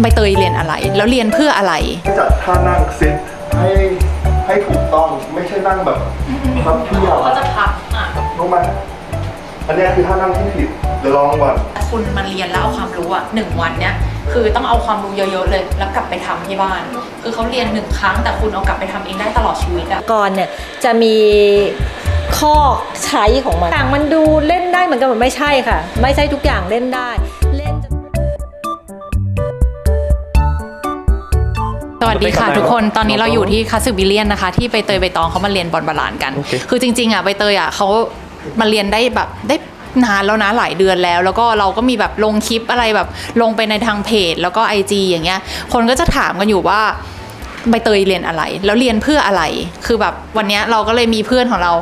ใบเตยเรียนอะไร แล้วเรียนเพื่ออะไรให้จัดท่านั่งซิทให้ให้ถูกต้องไม่ใช่นั่งแบบพับเพียบเขาจะพับอะรู้ไหมอันเนี้ยคือท่านั่งที่ผิดเดี๋ยวลองก่อนคุณมาเรียนแล้วเอาความรู้อะหนึ่งวันเนี้ยคือต้องเอาความรู้เยอะๆเลย แล้วกลับไปทำที่บ้าน คือเขาเรียนหนึ่งครั้งแต่คุณเอากลับไปทำเองได้ตลอดชีวิตอะก่อนเนี่ยจะมีข้อใช้ของมัน ต่างมันดูเล่นได้เหมือนกันหมดไม่ใช่ค่ะ ไม่ใช่ทุกอย่างเล่นได้ วัสดีค่ะทุกคนตอนนี้เราอยู่ที่คาสึบิเลียนนะคะ ที่ใบเตยใบตองเขามาเรียนบอลบาลานกันโอเคคือจริงๆอะใบเตยอะเขามาเรียนได้แบบได้นานแล้วนะหลายเดือนแล้ว แล้วก็เราก็มีแบบลงคลิปอะไรแบบลงไปในทางเพจ แล้วก็ IG อย่างเงี้ย คนก็จะถามกันอยู่ว่า ใบเตยเรียนอะไร แล้วเรียนเพื่ออะไร คือแบบวันเนี้ยเราก็เลยมีเพื่อนของเรา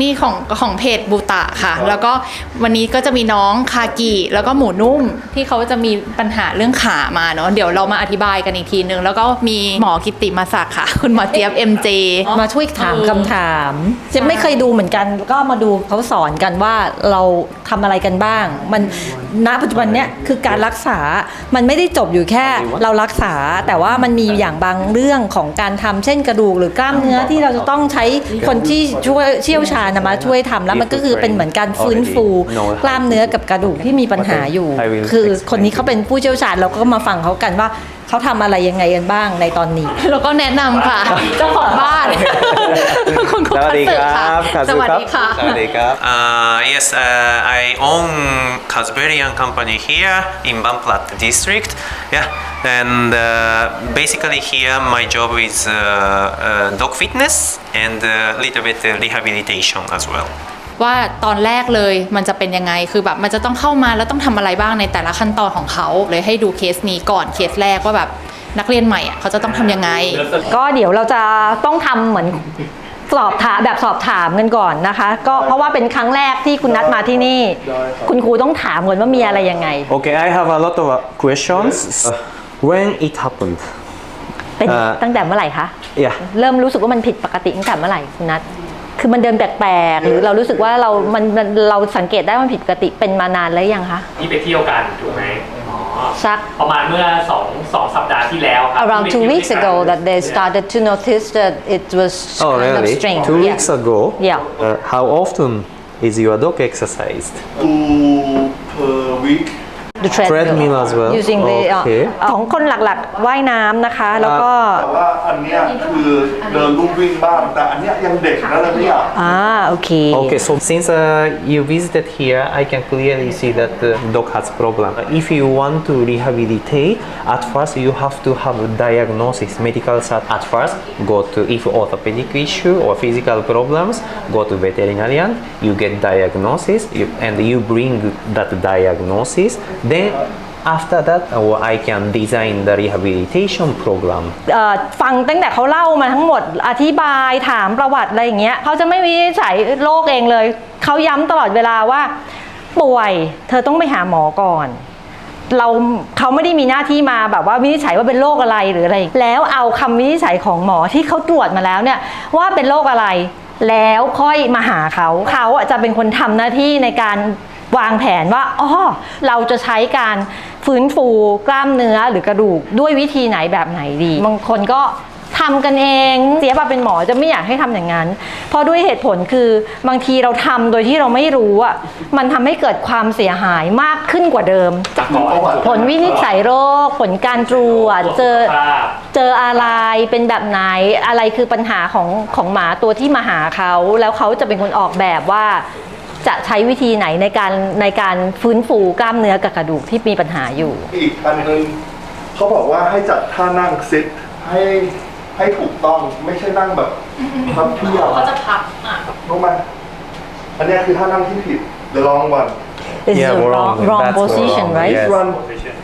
นี่ของของเพจบูตะค่ะ แล้วก็วันนี้ก็จะมีน้องคากิแล้วก็หมูนุ่มที่เขาจะมีปัญหาเรื่องขามาเนาะเดี๋ยวเรามาอธิบายกันอีกทีนึง แล้วก็มีหมอกิตติมาศักดิ์ค่ะ คุณหมอเจี๊ยบ MJ มาช่วยถามคำถามเจะไม่เคยดูเหมือนกันก็มาดูเขาสอนกันว่าเราทำอะไรกันบ้าง มันณปัจจุบันเนี้ยคือการรักษามันไม่ได้จบอยู่แค่เรารักษาแต่ว่ามันมีอย่างบางเรื่องของการทำเช่นกระดูกหรือกล้ามเนื้อที่เราจะต้องใช้คนที่ช่วยเชี่ยวชาญนะมาช่วยทำแล้วมันก็คือเป็นเหมือนการฟื้นฟู กล้ามเนื้อกับกระดูกที่มีปัญหาอยู่ คือคนนี้เขาเป็นผู้เชี่ยวชาญเราก็มาฟังเขากันว่า เขาทำอะไรยังไงกันบ้างในตอนนี้ แล้วก็แนะนำค่ะ เจ้าของบ้านคุณครูสวัสดีสึครับค่ะสวัสดีค่ะสวัสดีครับ Uh, yes, uh, I own Kazberian company here in Bamplat district. Yeah, and uh, basically here my job is uh, uh, dog fitness and a little bit uh, rehabilitation as well. ว่าตอนแรกเลยมันจะเป็นยังไง คือแบบมันจะต้องเข้ามาแล้วต้องทำอะไรบ้างในแต่ละขั้นตอนของเขา เลยให้ดูเคสนี้ก่อนเคสแรกว่าแบบนักเรียนใหม่อะเขาจะต้องทำยังไง ก็เดี๋ยวเราจะต้องทำเหมือนสอบถามแบบสอบถามกันก่อนนะคะ ก็เพราะว่าเป็นครั้งแรกที่คุณนัดมาที่นี่ คุณครูต้องถามก่อนว่ามีอะไรยังไง Okay, I have a lot of uh, questions. When it happened? เป็นเอ่อตั้งแต่เมื่อไหร่คะ Yeah. เริ่มรู้สึกว่ามันผิดปกติตั้งแต่เมื่อไหร่คุณนัด คือมันเดินแปลกๆ หรือเรารู้สึกว่าเรา มันมันเราสังเกตได้ว่ามันผิดปกติเป็นมานานแล้วยังคะที่ไปเที่ยวกันถูกไหมอ๋อสัก ประมาณเมื่อสองสองสัปดาห์ที่แล้วครับ around ที่ two ไป weeks เที่ยว ago ด้วยกัน that they started to notice that it was Oh, kind of really? strange Two Yeah. weeks ago? Yeah. Uh, how often is your dog exercised? two per week the treadmill Treadmill as well? using the โอเค เอ่อของคนหลักๆว่ายน้ำนะคะ แล้วก็ แต่ว่าอันเนี้ยคือเดินลู่วิ่งบ้าง แต่อันเนี้ยยังเด็กนะแล้วเนี่ย อ่าโอเค Okay, so since uh, you visited here, I can clearly see that the dog has problem. If you want to rehabilitate, at first you have to have a diagnosis, medical cert. At first, go to if orthopedic issue or physical problems, go to veterinarian. You get diagnosis, you, and you bring that diagnosis. Then after that, I can design the rehabilitation program. เอ่อฟังตั้งแต่เขาเล่ามาทั้งหมดอธิบายถามประวัติอะไรอย่างเงี้ยเขาจะไม่วินิจฉัยโรคเองเลย เขาย้ำตลอดเวลาว่า ป่วยเธอต้องไปหาหมอก่อน เราเขาไม่ได้มีหน้าที่มาแบบว่าวินิจฉัยว่าเป็นโรคอะไรหรืออะไร แล้วเอาคำวินิจฉัยของหมอที่เขาตรวจมาแล้วเนี่ยว่าเป็นโรคอะไร แล้วค่อยมาหาเขาเขาอะจะเป็นคนทำหน้าที่ในการ วางแผนว่าอ๋อเราจะใช้การฟื้นฟูกล้ามเนื้อหรือกระดูกด้วยวิธีไหนแบบไหนดี บางคนก็ทำกันเองเสียบาเป็นหมอจะไม่อยากให้ทำอย่างนั้น เพราะด้วยเหตุผลคือบางทีเราทำโดยที่เราไม่รู้อะมันทำให้เกิดความเสียหายมากขึ้นกว่าเดิมจากก่อนผลวินิจฉัยโรค ผลการตรวจเจอสุขภาพเจออะไรเป็นแบบไหนอะไรคือปัญหาของของหมาตัวที่มาหาเขา แล้วเขาจะเป็นคนออกแบบว่า จะใช้วิธีไหนในการในการฟื้นฟูกล้ามเนื้อกับกระดูกที่มีปัญหาอยู่ อีกอันหนึงเขาบอกว่าให้จัดท่านั่งซิทให้ให้ถูกต้องไม่ใช่นั่งแบบพับเพียบเขาจะพับอะรู้ไหมอันเนี้ยคือท่านั่งที่ผิดเดี๋ยวลองก่อน This Yeah, is a we're wrong, wrong. wrong That's position wrong. right Yes. This one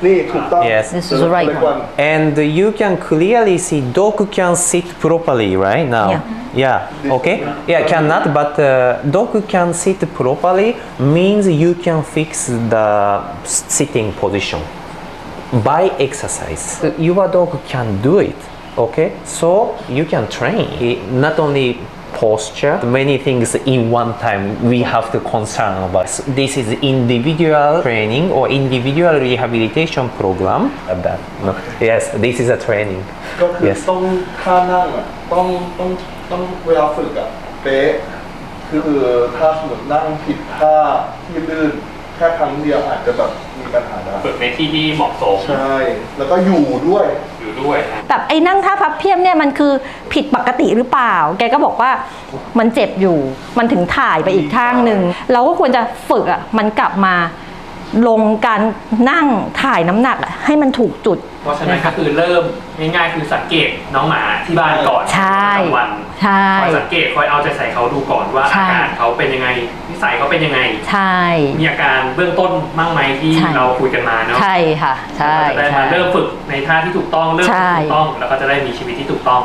นี่ถูกต้อง Yes. This is the right Correct one And you can clearly see dog can sit properly right now. Yeah. Yeah. Okay. Yeah, cannot, but uh, dog can sit properly means you can fix the sitting position by exercise. Your dog can do it. Okay, so you can train. It- Not only posture, many things in one time we have to concern about. This is individual training or individual rehabilitation program. Of that. No. Yes, this is a training. ก็คือ Yes. ต้องท่านั่งอะต้องต้องต้องเวลาฝึกอะเป๊ะคือถ้าสมมตินั่งผิดท่าที่ลื่นแค่ครั้งเดียวอาจจะแบบมีปัญหาได้ฝึกในที่ที่เหมาะสม ใช่ แล้วก็อยู่ด้วย อยู่ด้วยนะแบบไอ้นั่งท่าพับเพียบเนี่ยมันคือผิดปกติหรือเปล่า แกก็บอกว่ามันเจ็บอยู่ มันถึงถ่ายไปอีกข้างหนึ่งเราก็ควรจะฝึกอะมันกลับมาลงการนั่งถ่ายน้ำหนักอะให้มันถูกจุด เพราะฉะนั้นก็คือเริ่มง่ายๆคือสังเกตน้องหมาที่บ้านก่อนใช่ประจำวันใช่คอยสังเกตคอยเอาใจใส่เขาดูก่อนว่าใช่อาการเขาเป็นยังไงนิ สัยเขาเป็นยังไง ใช่ มีอาการเบื้องต้นมั่งไหมที่ใช่ เราคุยกันมาเนาะใช่ค่ะ ใช่เราจะได้มาใช่เริ่มฝึกในท่าที่ถูกต้องเริ่มใช่ฝึกถูกต้องแล้วก็จะได้มีชีวิตที่ถูกต้อง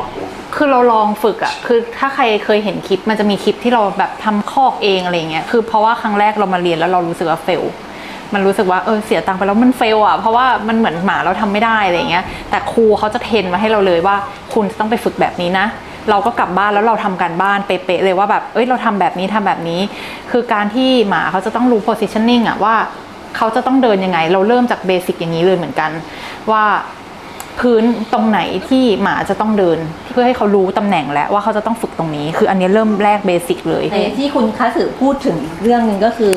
คือเราลองฝึกอะคือถ้าใครเคยเห็นคลิปมันจะมีคลิปที่เราแบบทำคอกเองอะไรเงี้ย คือเพราะว่าครั้งแรกเรามาเรียนแล้วเรารู้สึกว่าเฟล มันรู้สึกว่าเออเสียตังค์ไปแล้วมันเฟลอะเพราะว่ามันเหมือนหมาเราทำไม่ได้อะไรเงี้ย แต่ครูเขาจะเทรนมาให้เราเลยว่า คุณจะต้องไปฝึกแบบนี้นะ เราก็กลับบ้านแล้วเราทำการบ้านเป๊ะๆเลยว่าแบบเอ้ยเราทำแบบนี้ทำแบบนี้ คือการที่หมาเขาจะต้องรู้ positioning อะว่าเขาจะต้องเดินยังไง เราเริ่มจากเบสิกอย่างนี้เลยเหมือนกัน ว่าพื้นตรงไหนที่หมาจะต้องเดิน เพื่อให้เขารู้ตำแหน่งแล้วว่าเขาจะต้องฝึกตรงนี้ คืออันนี้เริ่มแรกเบสิกเลยในที่คุณคัสึพูดถึงอีกเรื่องหนึ่งก็คือ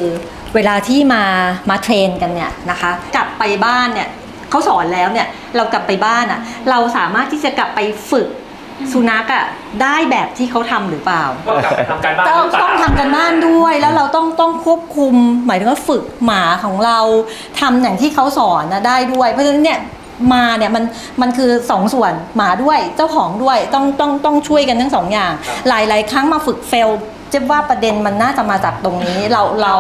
เวลาที่มามาเทรนกันเนี่ยนะคะ กลับไปบ้านเนี่ยเขาสอนแล้วเนี่ยเรากลับไปบ้านอะเราสามารถที่จะกลับไปฝึก สุนัขอะได้แบบที่เขาทำหรือเปล่า ก็กลับไปทำการบ้านต้องหรือเปล่าต้องทำกันบ้านด้วยแล้วเราต้องต้องควบคุม หมายถึงว่าฝึกหมาของเราทำอย่างที่เขาสอนนะได้ด้วย เพราะฉะนั้นเนี่ยมาเนี่ยมันมันคือสองส่วนหมาด้วยเจ้าของด้วยต้องต้องต้องช่วยกันทั้งสองอย่าง หลายหลายๆครั้งมาฝึกเฟล เจ๊ว่าประเด็นมันน่าจะมาจากตรงนี้เราเรา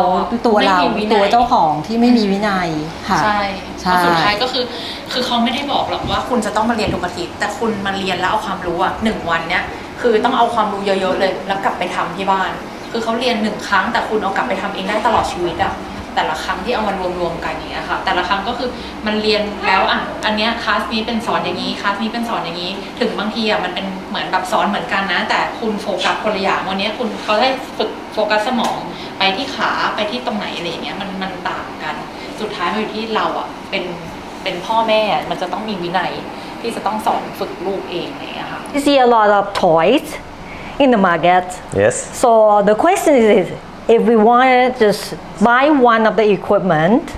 ตัวเราไม่มีวินัย ตัวเจ้าของที่ไม่มีวินัยค่ะ ใช่ใช่เพราะสุดท้ายก็คือ คือเขาไม่ได้บอกหรอกว่าคุณจะต้องมาเรียนทุกอาทิตย์แต่คุณมาเรียนแล้วเอาความรู้อะหนึ่งวันเนี้ยคือต้องเอาความรู้เยอะๆเลย แล้วกลับไปทำที่บ้าน คือเขาเรียนหนึ่งครั้งแต่คุณเอากลับไปทำเองได้ตลอดชีวิตอะ แต่ละครั้งที่เอามารวมๆกันอย่างเงี้ยค่ะแต่ละครั้งก็คือมันเรียนแล้วอะอันเนี้ยคลาสนี้เป็นสอนอย่างนี้คลาสนี้เป็นสอนอย่างนี้ ถึงบางทีอะมันเป็นเหมือนแบบสอนเหมือนกันนะ แต่คุณโฟกัสคนละอย่างวันเนี้ยคุณเขาได้ฝึกโฟกัสสมองไปที่ขาไปที่ตรงไหนอะไรอย่างเงี้ยมันมันต่างกัน สุดท้ายมันอยู่ที่เราอะเป็นเป็นพ่อแม่มันจะต้องมีวินัยที่จะต้องสอนฝึกลูกเองอะไรอย่างเงี้ยค่ะ You see a lot of toys in the market Yes. So the question is, if we want to just buy one of the equipment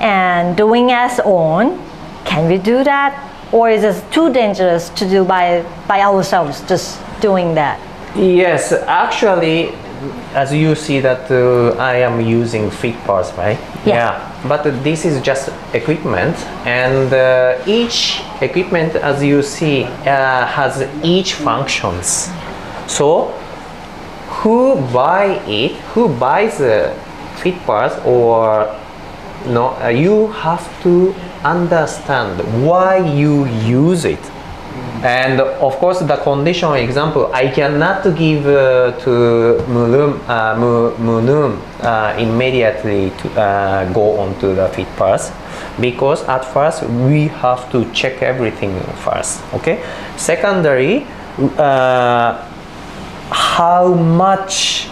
and doing as own, can we do that, or is it too dangerous to do by by ourselves, just doing that? Yes, actually, as you see that uh, I am using fit parts, right? Yeah. But this is just equipment, and uh, each equipment, as you see, uh, has each functions. So, who buy it? Who buys a fit pass or no? Uh, you have to understand why you use it. And of course, the conditional example, I cannot give uh, to Mulum, uh, Mu- Munum uh, immediately to uh, go onto the fit pass because at first we have to check everything first. Okay. Secondary, uh, how much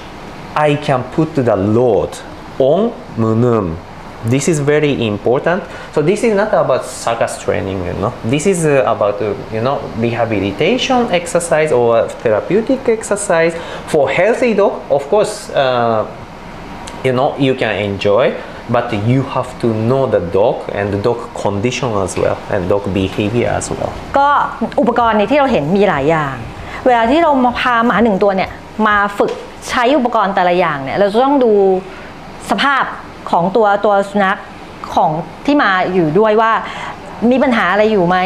I can put the load on Munum. This is very important. So this is not about circus training, you know. This is uh, about uh, you know rehabilitation exercise or therapeutic exercise for healthy dog. Of course, uh, you know you can enjoy, but you have to know the dog and the dog condition as well and dog behavior as well. ก็อุปกรณ์ในที่เราเห็นมีหลายอย่าง เวลาที่เรามาพาหมาหนึ่งตัวเนี่ยมาฝึกใช้อุปกรณ์แต่ละอย่างเนี่ยเราจะต้องดูสภาพของตัวตัวสุนัขของที่มาอยู่ด้วยว่ามีปัญหาอะไรอยู่ไหม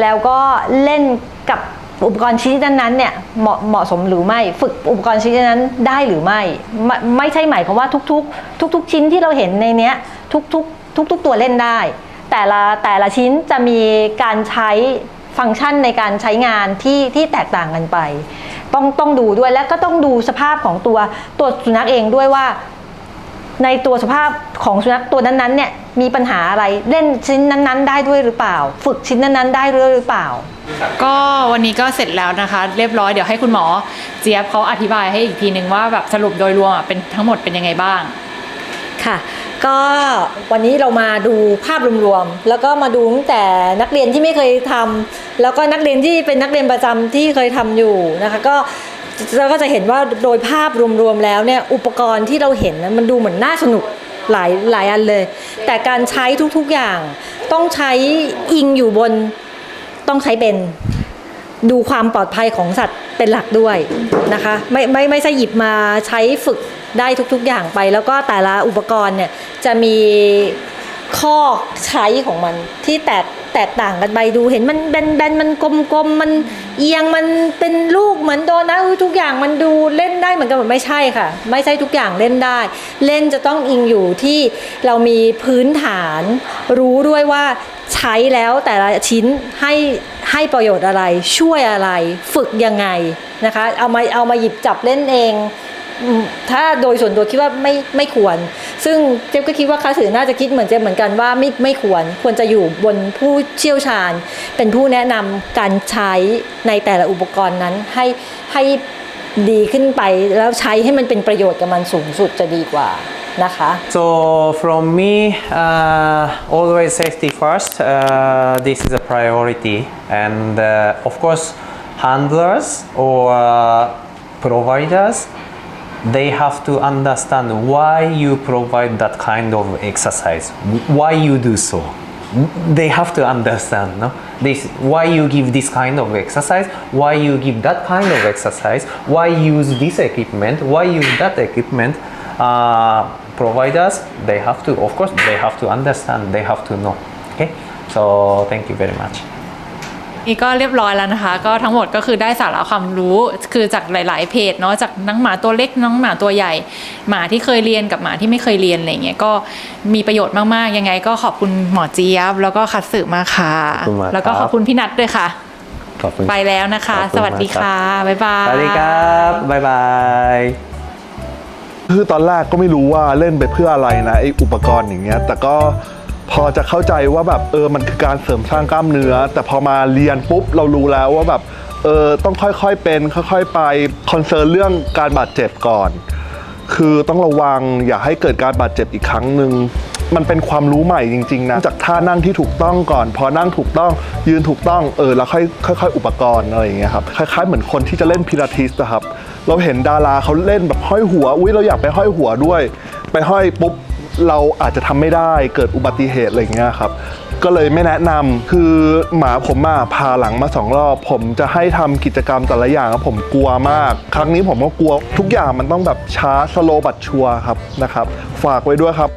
แล้วก็เล่นกับอุปกรณ์ชนิดนั้นๆเนี่ยเหมาะเหมาะสมหรือไม่ ฝึกอุปกรณ์ชนิดนั้นได้หรือไม่ไม่ ไม่ใช่หมายความว่าทุกๆ ทุก ๆ ชิ้นที่เราเห็นในเนี้ยทุกๆ ทุก ๆ ตัวเล่นได้ แต่ละแต่ละชิ้นจะมีการใช้ ฟังก์ชันในการใช้งานที่ที่แตกต่างกันไป ต้องต้องดูด้วยและก็ต้องดูสภาพของตัวตัวสุนัขเองด้วยว่า ในตัวสภาพของสุนัขตัวนั้นๆเนี่ยมีปัญหาอะไรเล่นชิ้นนั้นๆ ได้ด้วยหรือเปล่า ฝึกชิ้นนั้นๆ ได้ด้วยหรือเปล่า ก็วันนี้ก็เสร็จแล้วนะคะ เรียบร้อยเดี๋ยวให้คุณหมอ เจี๊ยบเขาอธิบายให้อีกทีนึงว่าแบบสรุปโดยรวมอะเป็นทั้งหมดเป็นยังไงบ้างค่ะ ก็วันนี้เรามาดูภาพรวมๆแล้วก็มาดูตั้งแต่นักเรียนที่ไม่เคยทำแล้วก็นักเรียนที่เป็นนักเรียนประจำที่เคยทำอยู่นะคะก็เราก็จะเห็นว่าโดยภาพรวมๆแล้วเนี่ยอุปกรณ์ที่เราเห็นมันดูเหมือนน่าสนุกหลายหลายอันเลย แต่การใช้ทุกๆอย่างต้องใช้อิงอยู่บนต้องใช้เป็น ดูความปลอดภัยของสัตว์เป็นหลักด้วยนะคะ ไม่ไม่ไม่ใช่หยิบมาใช้ฝึกได้ทุกๆอย่างไป แล้วก็แต่ละอุปกรณ์เนี่ยจะมี ข้อใช้ของมันที่แตกแตกต่างกันไปดูเห็นมันแบนแบนมันกลมกลมมันเอียงมันเป็นลูกเหมือนโดนัทอุ๊ยทุกอย่างมันดูเล่นได้เหมือนกันหมดไม่ใช่ค่ะ ไม่ใช่ทุกอย่างเล่นได้ เล่นจะต้องอิงอยู่ที่เรามีพื้นฐาน รู้ด้วยว่าใช้แล้วแต่ละชิ้นให้ให้ประโยชน์อะไรช่วยอะไร ฝึกยังไงนะคะ เอามาเอามาหยิบจับเล่นเอง ถ้าโดยส่วนตัวคิดว่าไม่ไม่ควร ซึ่งเจ๊ก็คิดว่าคาสือน่าจะคิดเหมือนเจ๊เหมือนกันว่าไม่ไม่ควรควรจะอยู่บนผู้เชี่ยวชาญ เป็นผู้แนะนำการใช้ในแต่ละอุปกรณ์นั้นให้ให้ดีขึ้นไปแล้วใช้ให้มันเป็นประโยชน์กับมันสูงสุดจะดีกว่านะคะ So from me, uh, always safety first. Uh, this is a priority, and uh, of course, handlers or uh, providers, they have to understand why you provide that kind of exercise, why you do so. They have to understand, no? This why you give this kind of exercise, why you give that kind of exercise, why use this equipment, why use that equipment. Uh, providers, they have to, of course, they have to understand, they have to know. Okay, so thank you very much. นี่ก็เรียบร้อยแล้วนะคะ ก็ทั้งหมดก็คือได้สาระความรู้คือจากหลาย ๆ เพจเนาะจากน้องหมาตัวเล็กน้องหมาตัวใหญ่ หมาที่เคยเรียนกับหมาที่ไม่เคยเรียนอะไรเงี้ยก็มีประโยชน์มาก ๆ ยังไง ก็ขอบคุณหมอเจี๊ยบ แล้วก็คัตสึมากค่ะ ขอบคุณมากแล้วก็ครับขอบคุณพี่นัทด้วยค่ะ ขอบคุณไปแล้วนะคะ ขอบคุณสวัสดีมากครับ ค่ะ บ๊ายบาย สวัสดีครับบ๊ายบาย คือตอนแรกก็ไม่รู้ว่าเล่นไปเพื่ออะไรนะไออุปกรณ์อย่างเงี้ย แต่ก็ พอจะเข้าใจว่าแบบเออมันคือการเสริมสร้างกล้ามเนื้อ แต่พอมาเรียนปุ๊บเรารู้แล้วว่าแบบเออต้องค่อยๆเป็น ค่อย ๆ ไปคอนเซิร์นเรื่องการบาดเจ็บก่อน คือต้องระวังอย่าให้เกิดการบาดเจ็บอีกครั้งหนึ่งมันเป็นความรู้ใหม่จริง ๆ นะ จากท่านั่งที่ถูกต้องก่อน พอนั่งถูกต้องยืนถูกต้องเออแล้วค่อยค่อยๆอุปกรณ์อะไรอย่างเงี้ยครับคล้ายๆเหมือนคนที่จะเล่นพิลาทิสนะครับ เราเห็นดาราเขาเล่นแบบห้อยหัวอุ้ยเราอยากไปห้อยหัวด้วย ไปห้อยปุ๊บ เราอาจจะทำไม่ได้เกิดอุบัติเหตุอะไรอย่างเงี้ยครับก็เลยไม่แนะนำคือหมาผมมาพาหลังมาสองรอบ ผมจะให้ทำกิจกรรมแต่ละอย่างผมกลัวมาก ครั้งนี้ผมก็กลัวทุกอย่างมันต้องแบบช้าสโลบัตชัวครับนะครับ ฝากไว้ด้วยครับ